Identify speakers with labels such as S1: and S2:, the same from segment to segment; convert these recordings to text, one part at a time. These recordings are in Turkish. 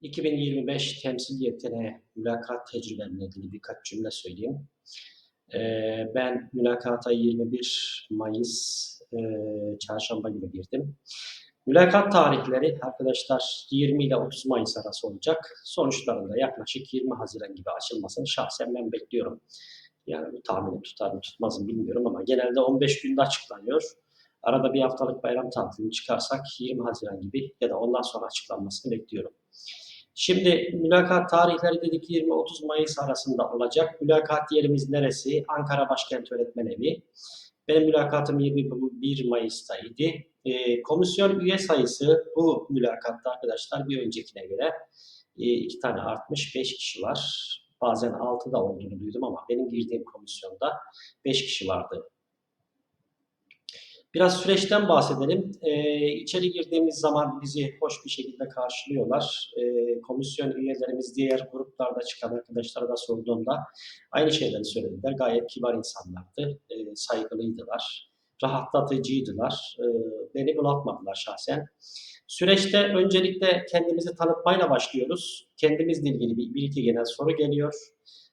S1: 2025 temsil yeteneği mülakat tecrübemle ilgili birkaç cümle söyleyeyim. Ee, ben mülakata 21 Mayıs e, çarşamba günü girdim. Mülakat tarihleri arkadaşlar 20 ile 30 Mayıs arası olacak. Sonuçlarında yaklaşık 20 Haziran gibi açılmasını şahsen ben bekliyorum. Yani bu tahmini tutar mı tutmaz mı bilmiyorum ama genelde 15 günde açıklanıyor. Arada bir haftalık bayram tatilini çıkarsak 20 Haziran gibi ya da ondan sonra açıklanmasını bekliyorum. Şimdi mülakat tarihleri dedik 20-30 Mayıs arasında olacak. Mülakat yerimiz neresi? Ankara Başkent Öğretmen Evi. Benim mülakatım 21 Mayıs'taydı. E, komisyon üye sayısı bu mülakatta arkadaşlar bir öncekine göre e, iki tane artmış, 5 kişi var. Bazen 6 da olduğunu duydum ama benim girdiğim komisyonda 5 kişi vardı. Biraz süreçten bahsedelim. Ee, içeri girdiğimiz zaman bizi hoş bir şekilde karşılıyorlar. Ee, komisyon üyelerimiz diğer gruplarda çıkan arkadaşlara da sorduğumda aynı şeyleri söylediler. Gayet kibar insanlardı, ee, saygılıydılar, rahatlatıcıydılar. Ee, beni bulatmadılar şahsen. Süreçte öncelikle kendimizi tanıtmayla başlıyoruz. Kendimizle ilgili bir, bir iki genel soru geliyor.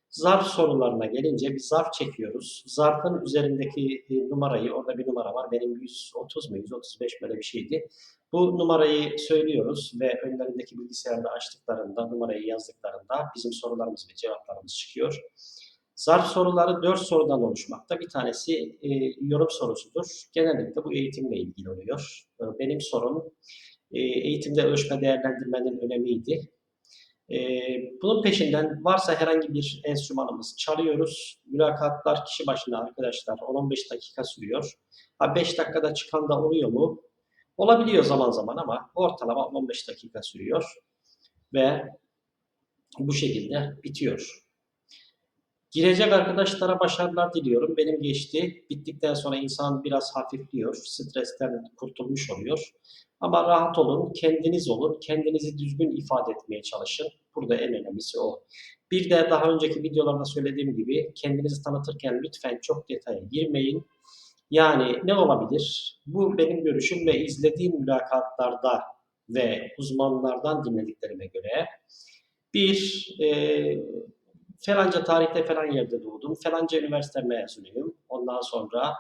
S1: Zarf sorularına gelince bir zarf çekiyoruz. Zarfın üzerindeki e, numarayı, orada bir numara var. Benim 130 mu 135 böyle bir şeydi. Bu numarayı söylüyoruz ve önlerindeki bilgisayarda açtıklarında, numarayı yazdıklarında bizim sorularımız ve cevaplarımız çıkıyor. Zarf soruları 4 sorudan oluşmakta. Bir tanesi e, yorum sorusudur. Genellikle bu eğitimle ilgili oluyor. E, benim sorum e, eğitimde ölçme değerlendirmenin önemiydi. E, bunun peşinden varsa herhangi bir enstrümanımız çalıyoruz. Mülakatlar kişi başına arkadaşlar 10-15 dakika sürüyor. Ha 5 dakikada çıkan da oluyor mu? Olabiliyor zaman zaman ama ortalama 15 dakika sürüyor. Ve bu şekilde bitiyor. Girecek arkadaşlara başarılar diliyorum. Benim geçti. Bittikten sonra insan biraz hafifliyor. Stresten kurtulmuş oluyor. Ama rahat olun, kendiniz olun, kendinizi düzgün ifade etmeye çalışın. Burada en önemlisi o. Bir de daha önceki videolarda söylediğim gibi kendinizi tanıtırken lütfen çok detaya girmeyin. Yani ne olabilir? Bu benim görüşüm ve izlediğim mülakatlarda ve uzmanlardan dinlediklerime göre bir e, falanca tarihte falan yerde doğdum, falanca üniversite mezunuyum. Ondan sonra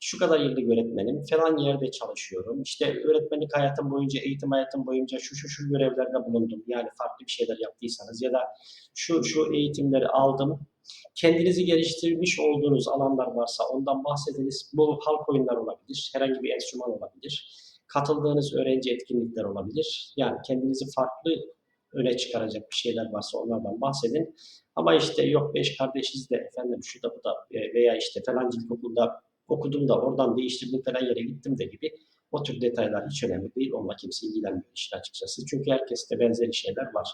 S1: şu kadar yıllık öğretmenim, falan yerde çalışıyorum. İşte öğretmenlik hayatım boyunca, eğitim hayatım boyunca şu şu şu görevlerde bulundum. Yani farklı bir şeyler yaptıysanız ya da şu şu eğitimleri aldım. Kendinizi geliştirmiş olduğunuz alanlar varsa ondan bahsediniz. Bu halk oyunları olabilir, herhangi bir enstrüman olabilir. Katıldığınız öğrenci etkinlikler olabilir. Yani kendinizi farklı öne çıkaracak bir şeyler varsa onlardan bahsedin. Ama işte yok beş kardeşiz de efendim şu da bu da veya işte falan ilkokulda okudum da oradan değiştirdim falan yere gittim de gibi o tür detaylar hiç önemli değil. Onunla kimse ilgilenmiyor işin açıkçası. Çünkü herkeste benzeri şeyler var.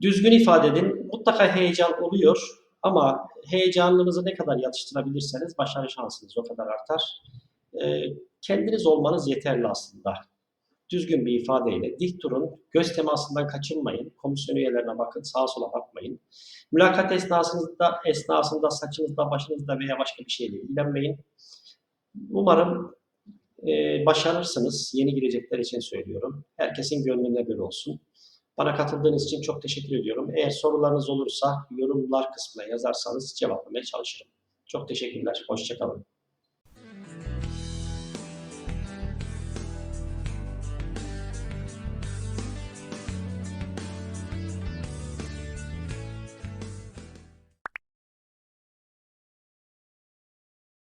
S1: Düzgün ifade edin. Mutlaka heyecan oluyor ama heyecanınızı ne kadar yatıştırabilirseniz başarı şansınız o kadar artar. Ee, kendiniz olmanız yeterli aslında. Düzgün bir ifadeyle dik durun, göz temasından kaçınmayın, komisyon üyelerine bakın, sağa sola bakmayın. Mülakat esnasında, esnasında saçınızda, başınızda veya başka bir şeyle ilgilenmeyin. Umarım e, başarırsınız. Yeni girecekler için söylüyorum. Herkesin gönlünde bir olsun. Bana katıldığınız için çok teşekkür ediyorum. Eğer sorularınız olursa yorumlar kısmına yazarsanız cevaplamaya çalışırım. Çok teşekkürler. Hoşçakalın.